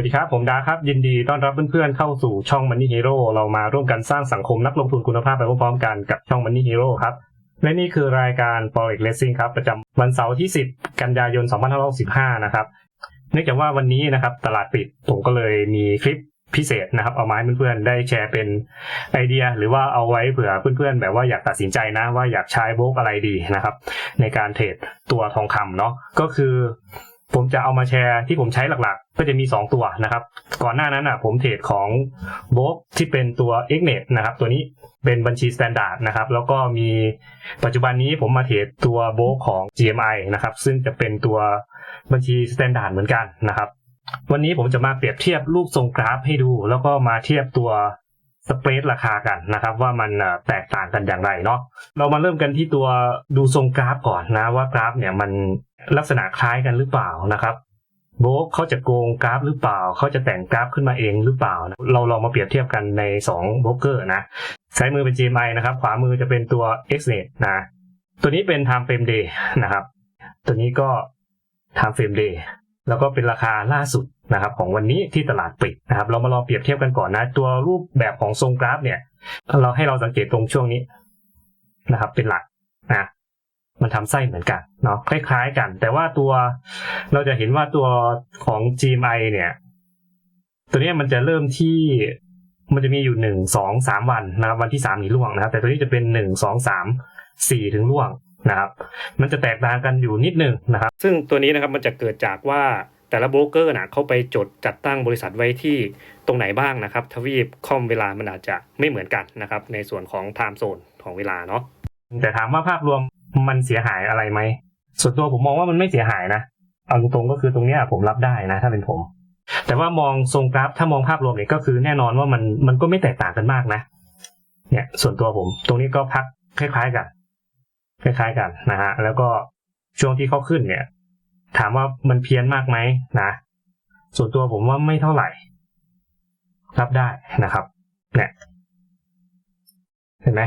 วัสดีครับ ผมดาครับ ยินดีต้อนรับเพื่อนๆเข้าสู่ช่อง Money Hero เรามาร่วมกันสร้างสังคมนักลงทุนคุณภาพไปพร้อมๆกันกับช่อง Money Hero ครับ และนี่คือรายการ Forex Racing ครับ ประจำวันเสาร์ที่ 10 กันยายน 2565 นะครับ เนื่องจากว่าวันนี้นะครับตลาดปิดผมก็เลยมีคลิปพิเศษนะครับ เอามาให้เพื่อนๆได้แชร์เป็นไอเดีย หรือว่าเอาไว้เผื่อเพื่อนๆ แบบว่าอยากตัดสินใจนะว่าอยากใช้โบกอะไรดีนะครับ ในการเทรดตัวทองคำเนาะก็คือ ผมจะเอามาแชร์ที่ผมใช้หลักๆ ก็จะมี 2 ตัวนะครับ ก่อนหน้านั้นอะผมเทรดของโบกที่เป็นตัว x n e t นะครับ ตัวนี้เป็นบัญชี Standard นะครับ แล้วก็มีปัจจุบันนี้ผมมาเทรดตัวโบกของ GMI นะครับ ซึ่งจะเป็นตัวบัญชี Standard เหมือนกันนะครับ วันนี้ผมจะมาเปรียบเทียบรูปทรงกราฟให้ดู แล้วก็มาเทียบตัว สเปรดราคากันนะครับ ว่ามันแตกต่างกันอย่างไรเนาะเรามาเริ่มกันที่ตัวดูทรงกราฟก่อนนะว่ากราฟเนี่ยมันลักษณะคล้ายกันหรือเปล่านะครับโบกเขาจะโกงกราฟหรือเปล่า เขาจะแต่งกราฟขึ้นมาเองหรือเปล่านะเราลองมาเปรียบเทียบกันใน2โบรกเกอร์นะซ้ายมือเป็น GMI นะครับ ขวามือจะเป็นตัว XNET นะ ตัวนี้เป็น Time Frame Day นะครับ ตัวนี้ก็ Time Frame Day แล้วก็เป็นราคาล่าสุด นะครับของวันนี้ที่ตลาดปิดนะครับ เรามาลองเปรียบเทียบกันก่อนนะ ตัวรูปแบบของทรงกราฟเนี่ย เราให้เราสังเกตตรงช่วงนี้นะครับ เป็นหลักนะมันทำไส้เหมือนกันเนาะคล้ายๆกัน แต่ว่าตัวเราจะเห็นว่าตัวของ GMI เนี่ย ตัวนี้มันจะเริ่มที่มันจะมีอยู่หนึ่งสองสามวันนะครับ วันที่สามนี่ล่วงนะครับ แต่ตัวนี้จะเป็นหนึ่งสองสามสี่ถึงล่วงนะครับ มันจะแตกต่างกันอยู่นิดนึงนะครับ ซึ่งตัวนี้นะครับมันจะเกิดจากว่า แต่ละโบรกเกอร์นะเขาไปจดจัดตั้งบริษัทไว้ที่ตรงไหนบ้างนะครับ ทวีปคอมเวลามันอาจจะไม่เหมือนกันนะครับ ในส่วนของไทม์โซนของเวลาเนาะแต่ถามว่าภาพรวมมันเสียหายอะไรไหมส่วนตัวผมมองว่ามันไม่เสียหายนะเอาตรงๆก็คือตรงเนี้ยผมรับได้นะ ถ้าเป็นผม แต่ว่ามองทรงกราฟถ้ามองภาพรวมเนี่ยก็คือแน่นอนว่ามันมันก็ไม่แตกต่างกันมากนะเนี่ย ส่วนตัวผม ตรงนี้ก็พักคล้ายๆกัน คล้ายๆกันนะฮะแล้วก็ช่วงที่เขาขึ้นเนี่ย ถามว่ามันเพี้ยนมากไหมนะส่วนตัวผมว่าไม่เท่าไหร่ รับได้นะครับ เนี่ยเห็นไหม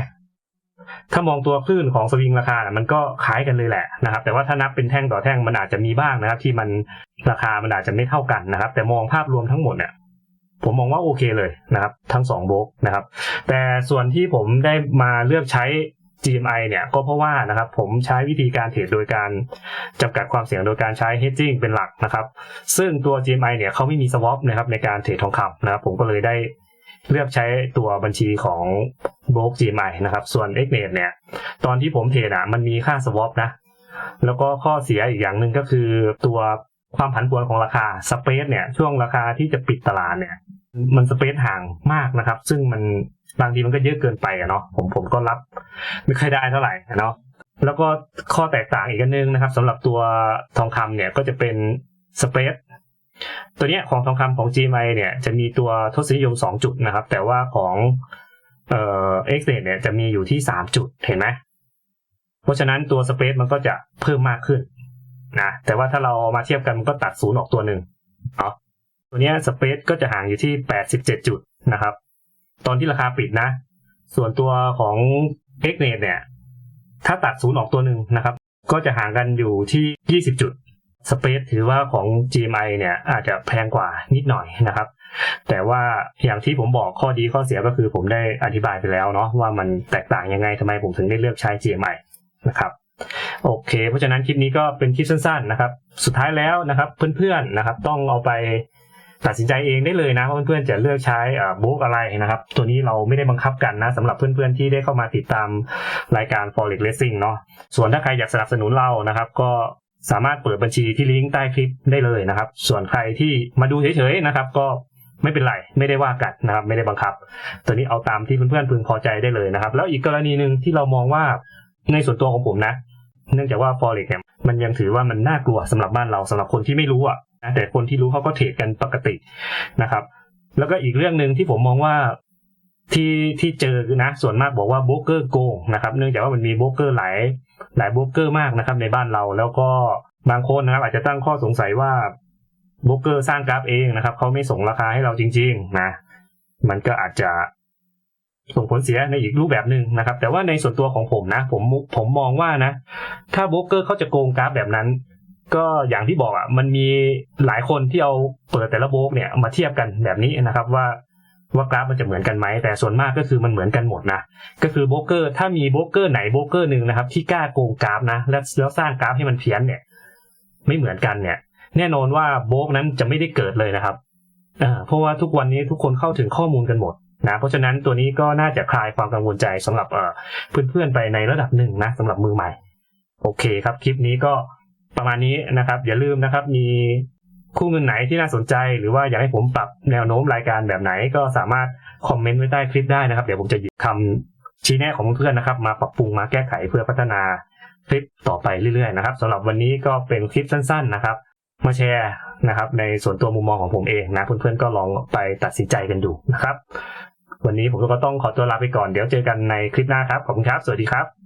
ถ้ามองตัวคลื่นของสวิงราคาน่ะมันก็คล้ายกันเลยแหละนะครับ แต่ว่าถ้านับเป็นแท่งต่อแท่งมันอาจจะมีบ้างนะครับ ที่มันราคามันอาจจะไม่เท่ากันนะครับ แต่มองภาพรวมทั้งหมดเนี่ยผมมองว่าโอเคเลยนะครับ ทั้งสองโบกนะครับ แต่ส่วนที่ผมได้มาเลือกใช้ GMI เนี่ยก็เพราะว่านะครับผมใช้วิธีการเทรดโดยการจำกัดความเสี่ยงโดยการใช้ hedging เป็นหลักนะครับ ซึ่งตัว GMI เนี่ยเขาไม่มี swap นะครับในการเทรดทองคำนะครับผมก็เลยได้เลือกใช้ตัวบัญชีของโบก GMI นะครับ ส่วน x n e t เนี่ย ตอนที่ผมเทรดอะมันมีค่า swap นะ แล้วก็ข้อเสียอีกอย่างหนึ่งก็คือตัวความผันผวนของราคาสเปซเนี่ยช่วงราคาที่จะปิดตลาดเนี่ย มันสเปซห่างมากนะครับ ซึ่งมันบางทีมันก็เยอะเกินไปอะเนาะผมผมก็รับ ไม่ค่อยได้เท่าไหร่เนาะแล้วก็ข้อแตกต่างอีกอันนึงนะครับสำหรับตัวทองคำเนี่ยก็จะเป็นสเปซตัวเนี้ยของทองคำของ GMI เนี่ยจะมีตัวทศนิยม 2 จุดนะครับ แต่ว่าของเอ่อ x n e t เนี่ยจะมีอยู่ที่ 3 จุดเห็นไหมเพราะฉะนั้นตัวสเปซมันก็จะเพิ่มมากขึ้นนะแต่ว่าถ้าเรามาเทียบกันมันก็ตัดศูนย์ออกตัวหนึ่งเนาะ ตัวนี้สเปซก็จะห่างอยู่ที่ 87 จุดนะครับ ตอนที่ราคาปิดนะ ส่วนตัวของ x n e t เนี่ย ถ้าตัดศูนย์ออกตัวหนึ่งนะครับ ก็จะห่างกันอยู่ที่ 20 จุดสเปซถือว่าของ GMI เนี่ยอาจจะแพงกว่านิดหน่อยนะครับ แต่ว่าอย่างที่ผมบอกข้อดีข้อเสียก็คือผมได้อธิบายไปแล้วเนาะว่ามันแตกต่างยังไงทำไมผมถึงได้เลือกใช้ GMI นะครับโอเค เพราะฉะนั้นคลิปนี้ก็เป็นคลิปสั้นๆนะครับ สุดท้ายแล้วนะครับ เพื่อนๆนะครับ ต้องเอาไป ตัดสินใจเองได้เลยนะว่าเพื่อนๆจะเลือกใช้บุ๊กอะไรนะครับ ตัวนี้เราไม่ได้บังคับกันนะสำหรับเพื่อนๆที่ได้เข้ามาติดตามรายการ Forex Racing เนาะส่วนถ้าใครอยากสนับสนุนเรานะครับ ก็สามารถเปิดบัญชีที่ลิงก์ใต้คลิปได้เลยนะครับ ส่วนใครที่มาดูเฉยๆนะครับ ก็ไม่เป็นไรไม่ได้ว่ากันนะครับ ไม่ได้บังคับ ตัวนี้เอาตามที่เพื่อนๆพึงพอใจได้เลยนะครับ แล้วอีกกรณีหนึ่งที่เรามองว่าในส่วนตัวของผมนะ เนื่องจากว่า Forex เนี่ยมันยังถือว่ามันน่ากลัวสำหรับบ้านเราสำหรับคนที่ไม่รู้อะ นะแต่คนที่รู้เขาก็เทรดกันปกตินะครับ แล้วก็อีกเรื่องหนึ่งที่ผมมองว่าที่ที่เจอนะส่วนมากบอกว่าโบรกเกอร์โกงนะครับ เนื่องจากว่ามันมีโบรกเกอร์หลายหลายโบรกเกอร์มากนะครับ ในบ้านเราแล้วก็บางคนนะครับอาจจะตั้งข้อสงสัยว่าโบรกเกอร์สร้างกราฟเองนะครับเขาไม่ส่งราคาให้เราจริง ๆ นะ มันก็อาจจะส่งผลเสียในอีกรูปแบบหนึ่งนะครับ แต่ว่าในส่วนตัวของผมนะ ผมผมมองว่านะ ถ้าโบรกเกอร์เขาจะโกงกราฟแบบนั้น ก็อย่างที่บอกอะมันมีหลายคนที่เอาเปิดแต่ละโบกเนี่ยมาเทียบกันแบบนี้นะครับว่าว่ากราฟมันจะเหมือนกันไหมแต่ส่วนมากก็คือมันเหมือนกันหมดนะก็คือโบรกเกอร์ถ้ามีโบรกเกอร์ไหนโบรกเกอร์หนึ่งนะครับ ที่กล้าโกงกราฟนะแล้วแล้วสร้างกราฟให้มันเพี้ยนเนี่ย ไม่เหมือนกันเนี่ย แน่นอนว่าโบรกนั้นจะไม่ได้เกิดเลยนะครับเพราะว่าทุกวันนี้ทุกคนเข้าถึงข้อมูลกันหมดนะเพราะฉะนั้นตัวนี้ก็น่าจะคลายความกังวลใจสำหรับเอ่อเพื่อนๆไปในระดับหนึ่งนะสำหรับมือใหม่ โอเคครับคลิปนี้ก็ ประมาณนี้นะครับ อย่าลืมนะครับ มีคู่เงินไหนที่น่าสนใจ หรือว่าอยากให้ผมปรับแนวโน้มรายการแบบไหน ก็สามารถคอมเมนต์ไว้ใต้คลิปได้นะครับ เดี๋ยวผมจะหยิบคำชี้แนะของเพื่อนนะครับ มาปรับปรุงมาแก้ไขเพื่อพัฒนาคลิปต่อไปเรื่อยๆนะครับสำหรับวันนี้ก็เป็นคลิปสั้น ๆนะครับ มาแชร์นะครับ ในส่วนตัวมุมมองของผมเองนะเพื่อนๆก็ลองไปตัดสินใจกันดูนะครับ วันนี้ผมก็ต้องขอตัวลาไปก่อนเดี๋ยวเจอกันในคลิปหน้าครับขอบคุณครับ สวัสดีครับ